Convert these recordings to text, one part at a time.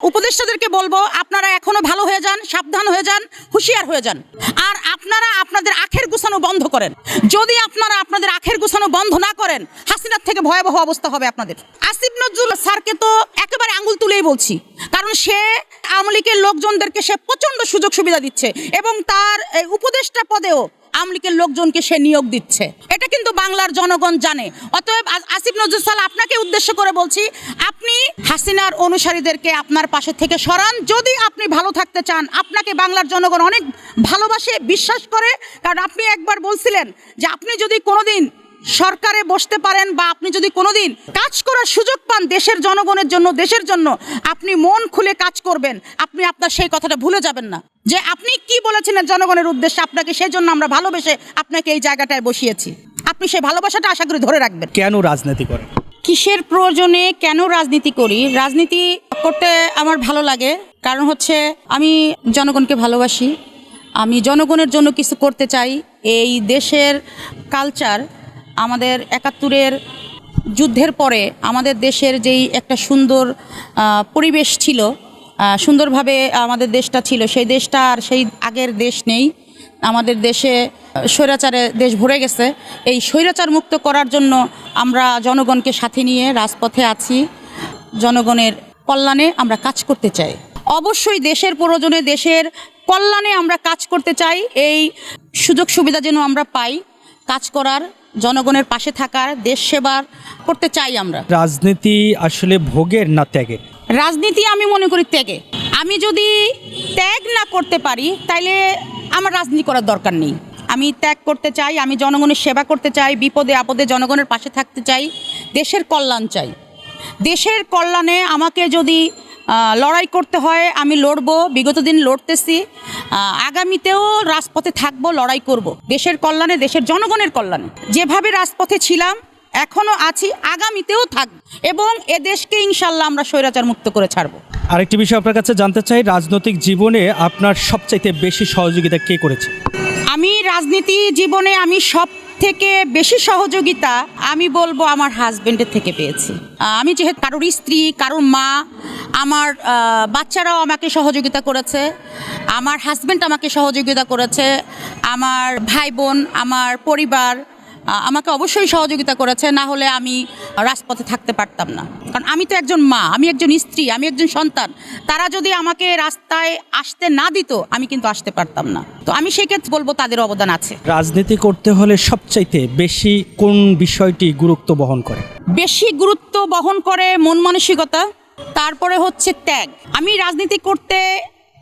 উপদেষ্টাদেরকে বলব, আপনারা এখনও ভালো হয়ে যান, সাবধান হয়ে যান, হুঁশিয়ার হয়ে যান। আর আপনারা আপনাদের আখের গুছানো বন্ধ করেন। যদি আপনারা আপনাদের আখের গুছানো বন্ধ না করেন, হাসিনার থেকে ভয়াবহ অবস্থা হবে আপনাদের। আসিফ নজরুল স্যারকে তো একেবারে আঙুল তুলেই বলছি, কারণ সে আওয়ামী লীগের লোকজনদেরকে সে প্রচণ্ড সুযোগ সুবিধা দিচ্ছে এবং তার উপদেষ্টা পদেও আওয়ামী লীগের লোকজনকে সে নিয়োগ দিচ্ছে। এটা কিন্তু বাংলার জনগণ জানে। অতএব আসিফ নজরুল সাল আপনাকে উদ্দেশ্য করে বলছি, আপনি অনুসারীদেরকে আপনার পাশে থেকে সরান। যদি আপনি ভালো থাকতে চান, আপনাকে বাংলার জনগণ অনেক ভালোবাসে, বিশ্বাস করে। কারণ আপনি একবার বলছিলেন যে আপনি যদি কোনোদিন সরকারে বসতে পারেন বা আপনি যদি কোনোদিন কাজ করার সুযোগ পান দেশের জনগণের জন্য, দেশের জন্য, আপনি মন খুলে কাজ করবেন। আপনি আপনার সেই কথাটা ভুলে যাবেন না। যে আপনি কি বলেছিলেন জনগণের উদ্দেশ্যে, আপনাকে সেই জন্য আমরা ভালোবেসে আপনাকে এই জায়গাটায় বসিয়েছি। আপনি সেই ভালোবাসাটা আশা করি ধরে রাখবেন। কেন রাজনীতি করে কিসের প্রয়োজনে কেন রাজনীতি করি? রাজনীতি করতে আমার ভালো লাগে। কারণ হচ্ছে আমি জনগণকে ভালোবাসি। আমি জনগণের জন্য কিছু করতে চাই। এই দেশের কালচার আমাদের একাত্তরের যুদ্ধের পরে আমাদের দেশের যেই একটা সুন্দর পরিবেশ ছিল সুন্দরভাবে আমাদের দেশটা ছিল, সেই দেশটা আর সেই আগের দেশ নেই। আমাদের দেশে স্বৈরাচারে দেশ ভরে গেছে। এই স্বৈরাচার মুক্ত করার জন্য আমরা জনগণকে সাথে নিয়ে রাজপথে আছি। জনগণের কল্যাণে আমরা কাজ করতে চাই। অবশ্যই দেশের প্রয়োজনে দেশের কল্যাণে আমরা কাজ করতে চাই। এই সুযোগ সুবিধা যেন আমরা পাই কাজ করার জনগণের পাশে থাকার দেশ সেবার করতে চাই আমরা। রাজনীতি আসলে ভোগের না ত্যাগের? রাজনীতি আমি মনে করি ত্যাগে। আমি যদি ত্যাগ না করতে পারি তাইলে আমার রাজনীতি করার দরকার নেই। আমি ত্যাগ করতে চাই, আমি জনগণের সেবা করতে চাই, বিপদে আপদে জনগণের পাশে থাকতে চাই, দেশের কল্যাণ চাই। দেশের কল্যাণে আমাকে যদি লড়াই করতে হয়, আমি লড়বো, বিগত দিন লড়তেছি আগামীতেও রাজপথে থাকব, লড়াই করব। দেশের কল্যাণে, দেশের জনগণের কল্যাণে। যেভাবে রাজপথে ছিলাম, এখনও আছি, আগামীতেও থাকব। এবং এ দেশকে ইনশাল্লাহ আমরা স্বৈরাচার মুক্ত করে ছাড়বো। আরেকটি বিষয় আপনার কাছে জানতে চাই, রাজনৈতিক জীবনে আপনার সবচাইতে বেশি সহযোগিতা কে করেছে? আমি রাজনীতি জীবনে আমি সব থেকে বেশি সহযোগিতা আমি বলব আমার হাজবেন্ডের থেকে পেয়েছি। আমি যেহেতু কারোর স্ত্রী, কারোর মা, আমার বাচ্চারাও আমাকে সহযোগিতা করেছে, আমার হাজবেন্ড আমাকে সহযোগিতা করেছে, আমার ভাই বোন আমার পরিবার আমাকে অবশ্যই সহযোগিতা করেছে, না হলে আমি রাজপথে থাকতে পারতাম না। কারণ আমি তো একজন মা, আমি একজন স্ত্রী আমি একজন সন্তান। তারা যদি আমাকে রাস্তায় আসতে না দিত আমি কিন্তু আসতে পারতাম না। তো আমি সেক্ষেত্রে বলব তাদের অবদান আছে। রাজনীতি করতে হলে সবচাইতে বেশি কোন বিষয়টি গুরুত্ব বহন করে? বেশি গুরুত্ব বহন করে মন মানসিকতা তারপরে হচ্ছে ত্যাগ। আমি রাজনীতি করতে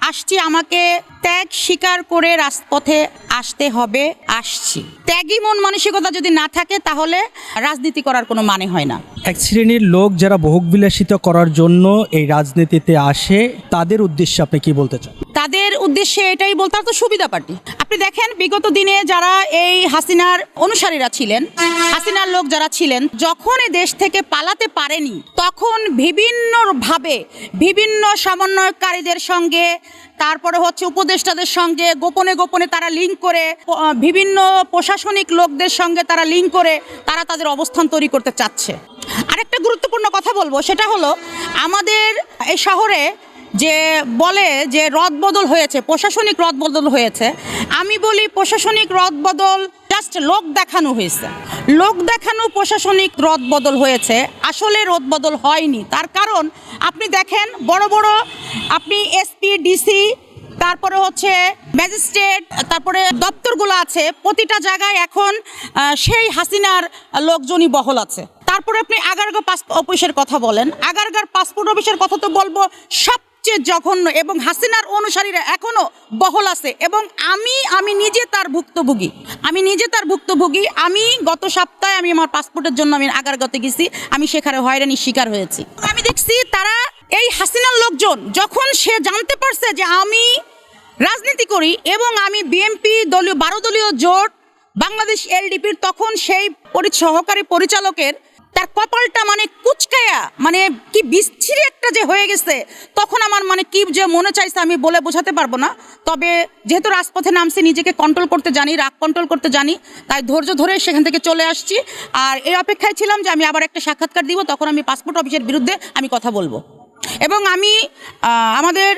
আসছি আমাকে ত্যাগ স্বীকার করে রাজপথে আসতে হবে আসছি। ত্যাগী মন মানসিকতা যদি না থাকে তাহলে রাজনীতি করার কোনো মানে হয় না। এক শ্রেণির লোক যারা বহুবিলাসিতা করার জন্য এই রাজনীতিতে আসে তাদের উদ্দেশ্যে আপনি কি বলতে চান? তাদের উদ্দেশ্যে এটাই বলতে তো সুবিধা পার্টি। আপনি দেখেন বিগত দিনে যারা এই হাসিনার অনুসারীরা ছিলেন হাসিনার লোক যারা ছিলেন যখন এই দেশ থেকে পালাতে পারেনি তখন বিভিন্ন ভাবে বিভিন্ন সমন্বয়কারীদের সঙ্গে তারপরে হচ্ছে উপদেষ্টাদের সঙ্গে গোপনে গোপনে তারা লিঙ্ক করে বিভিন্ন প্রশাসনিক লোকদের সঙ্গে তারা লিঙ্ক করে তারা তাদের অবস্থান তৈরি করতে চাচ্ছে। আরেকটা গুরুত্বপূর্ণ কথা বলব, সেটা হলো আমাদের এই শহরে যে বলে যে রদবদল হয়েছে, প্রশাসনিক রদবদল হয়েছে, আমি বলি প্রশাসনিক রদবদল জাস্ট লোক দেখানো হয়েছে। লোক দেখানো প্রশাসনিক রদবদল হয়েছে, আসলে রদবদল হয়নি। তার কারণ আপনি দেখেন, বড় বড় আপনি এসপি ডিসি তারপরে হচ্ছে ম্যাজিস্ট্রেট, তারপরে দপ্তরগুলো আছে, প্রতিটা জায়গায় এখন সেই হাসিনার লোকজনই বহল আছে। তারপরে আপনি আগারগা পাসপোর্ট অফিসের কথা বলেন। আগারগার পাসপোর্ট অফিসের কথা তো বলব, সবচেয়ে জঘন্য এবং হাসিনার অনুসারীরা এখনও বহল আছে এবং আমি আমি নিজে তার ভুক্তভোগী। আমি নিজে তার ভুক্তভোগী। আমি গত সপ্তাহে আমি আমার পাসপোর্টের জন্য আমি আগারগাতে গেছি। আমি সেখানে হয়রানির শিকার হয়েছি। আমি দেখছি তারা এই হাসিনার লোকজন যখন সে জানতে পারছে যে আমি রাজনীতি করি এবং আমি বিএনপি দলীয়, বারো দলীয় জোট, বাংলাদেশ এলডিপির, তখন সেই পরি- সহকারী পরিচালকের তার কপালটা মানে কুচকায়া মানে কি বিচ্ছিরি একটা যে হয়ে গেছে। তখন আমার মানে কি যে মনে চাইছে আমি বলে বোঝাতে পারব না। তবে যেহেতু রাজপথে নামছি, নিজেকে কন্ট্রোল করতে জানি, রাগ কন্ট্রোল করতে জানি, তাই ধৈর্য ধরে সেখান থেকে চলে আসছি। আর এই অপেক্ষায় ছিলাম যে আমি আবার একটা সাক্ষাৎকার দিব, তখন আমি পাসপোর্ট অফিসের বিরুদ্ধে আমি কথা বলব। এবং আমি আমাদের